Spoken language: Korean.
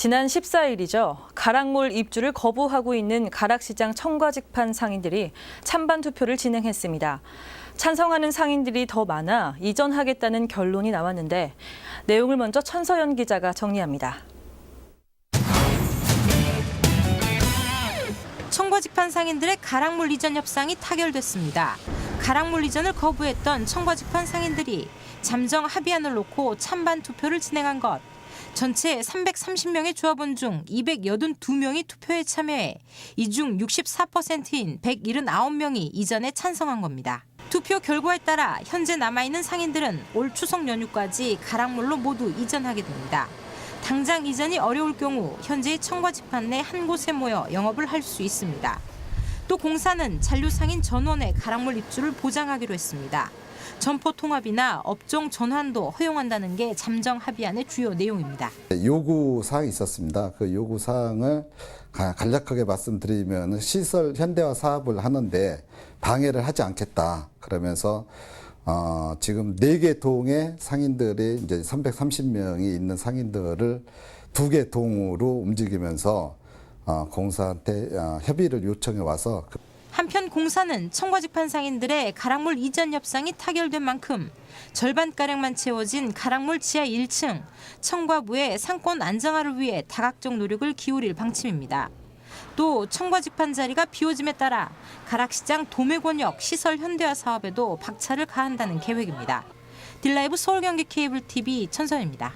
지난 14일이죠. 가락몰 입주를 거부하고 있는 가락시장 청과직판 상인들이 찬반 투표를 진행했습니다. 찬성하는 상인들이 더 많아 이전하겠다는 결론이 나왔는데 내용을 먼저 천서연 기자가 정리합니다. 청과직판 상인들의 가락물 이전 협상이 타결됐습니다. 가락물 이전을 거부했던 청과직판 상인들이 잠정 합의안을 놓고 찬반 투표를 진행한 것. 전체 330명의 조합원 중 282명이 투표에 참여해 이 중 64%인 179명이 이전에 찬성한 겁니다. 투표 결과에 따라 현재 남아있는 상인들은 올 추석 연휴까지 가락물로 모두 이전하게 됩니다. 당장 이전이 어려울 경우 현재의 청과 집판 내 한 곳에 모여 영업을 할 수 있습니다. 또 공사는 잔류상인 전원의 가락물 입주를 보장하기로 했습니다. 점포 통합이나 업종 전환도 허용한다는 게 잠정 합의안의 주요 내용입니다. 요구 사항이 있었습니다. 그 요구 사항을 가- 간략하게 말씀드리면 시설 현대화 사업을 하는데 방해를 하지 않겠다. 그러면서 어, 지금 네 개 동의 상인들이 이제 330명이 있는 상인들을 두 개 동으로 움직이면서 어, 공사한테 어, 협의를 요청해 와서 그 한편 공사는 청과집판 상인들의 가락물 이전 협상이 타결된 만큼 절반가량만 채워진 가락물 지하 1층 청과부의 상권 안정화를 위해 다각적 노력을 기울일 방침입니다. 또 청과집판 자리가 비워짐에 따라 가락시장 도매권역 시설 현대화 사업에도 박차를 가한다는 계획입니다. 딜라이브 서울경기 케이블 TV 천선입니다.